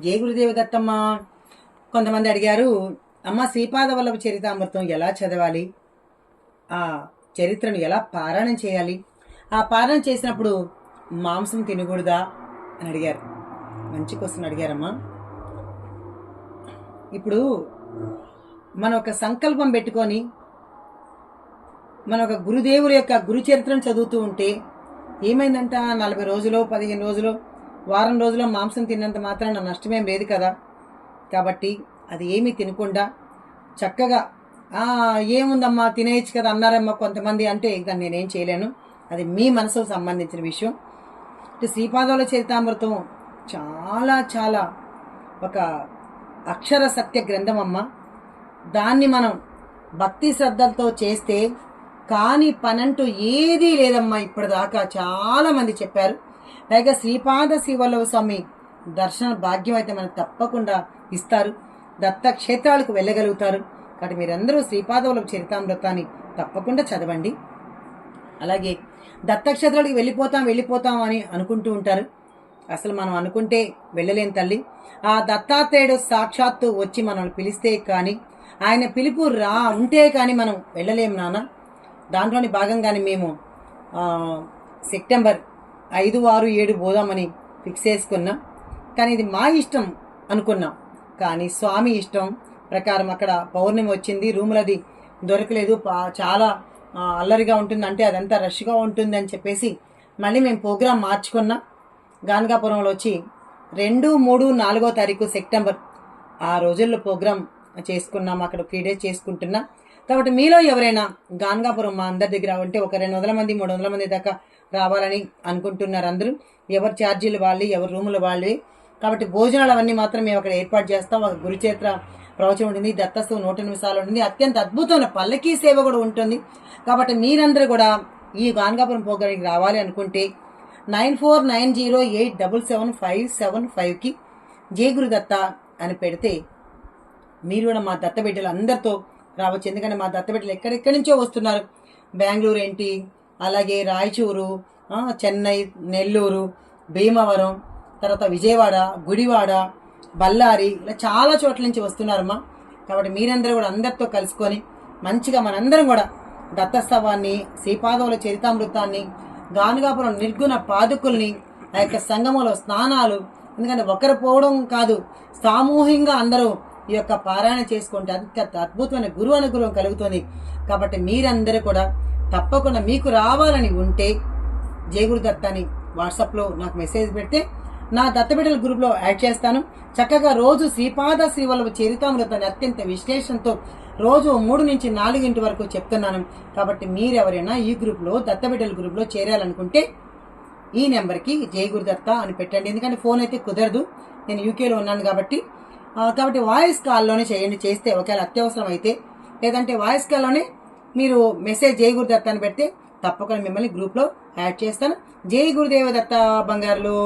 జయ గురుదేవ దత్తమ్మ. కొంతమంది అడిగారు అమ్మ శ్రీపాద వల్లభ చరితామృతం ఎలా చదవాలి? ఆ చరిత్రను ఎలా పారాయణం చేయాలి? ఆ పారాయణం చేసినప్పుడు మాంసం తినకూడదా? అని అడిగారు. మంచి క్వశ్చన్ అడిగారమ్మా. ఇప్పుడు మనం ఒక సంకల్పం పెట్టుకొని మన ఒక గురుదేవుల యొక్క గురు చరిత్రను చదువుతూ ఉంటే ఏమైందంట? నలభై రోజులు పదిహేను రోజులు వారం రోజుల్లో మాంసం తిన్నంత మాత్రాన నష్టమేం లేదు కదా. కాబట్టి అది ఏమీ తినకుండా చక్కగా ఏముందమ్మా తినేయచ్చు కదా అన్నారమ్మా కొంతమంది అంటే దాన్ని నేనేం చేయలేను. అది మీ మనసుకు సంబంధించిన విషయం. ఇటు శ్రీపాదాల చరితామృతం చాలా చాలా ఒక అక్షర సత్య గ్రంథం అమ్మ దాన్ని మనం భక్తి శ్రద్ధలతో చేస్తే కాని పనంటూ ఏదీ లేదమ్మా ఇప్పటిదాకా. చాలామంది చెప్పారు. పైగా శ్రీపాద శివల్లవ స్వామి దర్శన భాగ్యం అయితే మనకు తప్పకుండా ఇస్తారు. దత్త క్షేత్రాలకు వెళ్ళగలుగుతారు. కాబట్టి మీరందరూ శ్రీపాదవల్లభ చరితామృతాన్ని తప్పకుండా చదవండి. అలాగే దత్తక్షేత్రాలకు వెళ్ళిపోతాం వెళ్ళిపోతాం అని అనుకుంటూ ఉంటారు. అసలు మనం అనుకుంటే వెళ్ళలేం తల్లి. ఆ దత్తాత్రేయుడు సాక్షాత్తు వచ్చి మనల్ని పిలిస్తే కానీ ఆయన పిలుపు రా ఉంటే కానీ మనం వెళ్ళలేము నాన్న. దాంట్లోని భాగంగానే మేము సెప్టెంబర్ ఐదు ఆరు ఏడు పోదామని ఫిక్స్ చేసుకున్నాం. కానీ ఇది మా ఇష్టం అనుకున్నాం. కానీ స్వామి ఇష్టం ప్రకారం అక్కడ పౌర్ణమి వచ్చింది. రూములది దొరకలేదు. చాలా అల్లరిగా ఉంటుంది. అంటే అదంతా రష్గా ఉంటుంది అని చెప్పేసి మళ్ళీ మేము ప్రోగ్రాం మార్చుకున్నాం. గానగాపురంలో వచ్చి రెండు మూడు నాలుగో తారీఖు సెప్టెంబర్ ఆ రోజుల్లో ప్రోగ్రాం చేసుకున్నాం. అక్కడ త్రీ డేస్ చేసుకుంటున్నాం. కాబట్టి మీలో ఎవరైనా గాన్గాపురం మా అందరి దగ్గర ఉంటే ఒక రెండు వందల మంది మూడు వందల మంది దాకా రావాలని అనుకుంటున్నారు అందరూ. ఎవరు ఛార్జీలు వాళ్ళు ఎవరు రూములు వాళ్ళు. కాబట్టి భోజనాలు అవన్నీ మాత్రం మేము అక్కడ ఏర్పాటు చేస్తాం. ఒక గురుచేత్ర ప్రవచనం ఉంటుంది దత్తస్తు నూట నిమిషాలు ఉంటుంది. అత్యంత అద్భుతమైన పల్లకీ సేవ కూడా ఉంటుంది. కాబట్టి మీరందరూ కూడా ఈ గాన్గాపురం ప్రోగ్రాంకి రావాలి అనుకుంటే nine four nine zero eight double seven five seven ఫైవ్కి జే గురుదత్త అని పెడితే మీరు కూడా మా దత్త బిడ్డలు అందరితో రావచ్చు. ఎందుకంటే మా దత్త ఎక్కడెక్కడి నుంచో వస్తున్నారు. బెంగళూరు ఏంటి? అలాగే రాయచూరు చెన్నై నెల్లూరు భీమవరం తర్వాత విజయవాడ గుడివాడ బళ్ళారి ఇలా చాలా చోట్ల నుంచి వస్తున్నారమ్మా. కాబట్టి మీరందరూ కూడా అందరితో కలుసుకొని మంచిగా మనందరం కూడా దత్తస్తవాన్ని శ్రీపాదవుల చరితామృతాన్ని గానుగాపురం నిర్గుణ పాదుకుల్ని ఆ యొక్క సంగమంలో స్నానాలు ఎందుకంటే ఒకరు పోవడం కాదు సామూహికంగా అందరూ ఈ యొక్క పారాయణ చేసుకుంటే అత్యంత అద్భుతమైన గురు అనుగ్రహం కలుగుతుంది. కాబట్టి మీరందరూ కూడా తప్పకుండా మీకు రావాలని ఉంటే జయగురు దత్త అని వాట్సాప్లో నాకు మెసేజ్ పెడితే నా దత్తబిడ్డల గ్రూప్లో యాడ్ చేస్తాను. చక్కగా రోజు శ్రీపాద శ్రీవల్లభ చరితామృతాన్ని అత్యంత విశ్లేషణతో రోజు మూడు నుంచి నాలుగింటి వరకు చెప్తున్నాను. కాబట్టి మీరెవరైనా ఈ గ్రూప్లో దత్తబిడ్డల గ్రూప్లో చేరాలనుకుంటే ఈ నెంబర్కి జయ అని పెట్టండి. ఎందుకంటే ఫోన్ అయితే కుదరదు. నేను యూకేలో ఉన్నాను కాబట్టి కాబట్టి వాయిస్ కాల్లోనే చేయండి చేస్తే ఒకవేళ అత్యవసరం అయితే లేదంటే వాయిస్ కాల్లోనే మీరు మెసేజ్ జయ గురుదత్త అని పెడితే తప్పకుండా మిమ్మల్ని గ్రూప్లో యాడ్ చేస్తాను. జై గురుదేవ దత్త బంగారులు.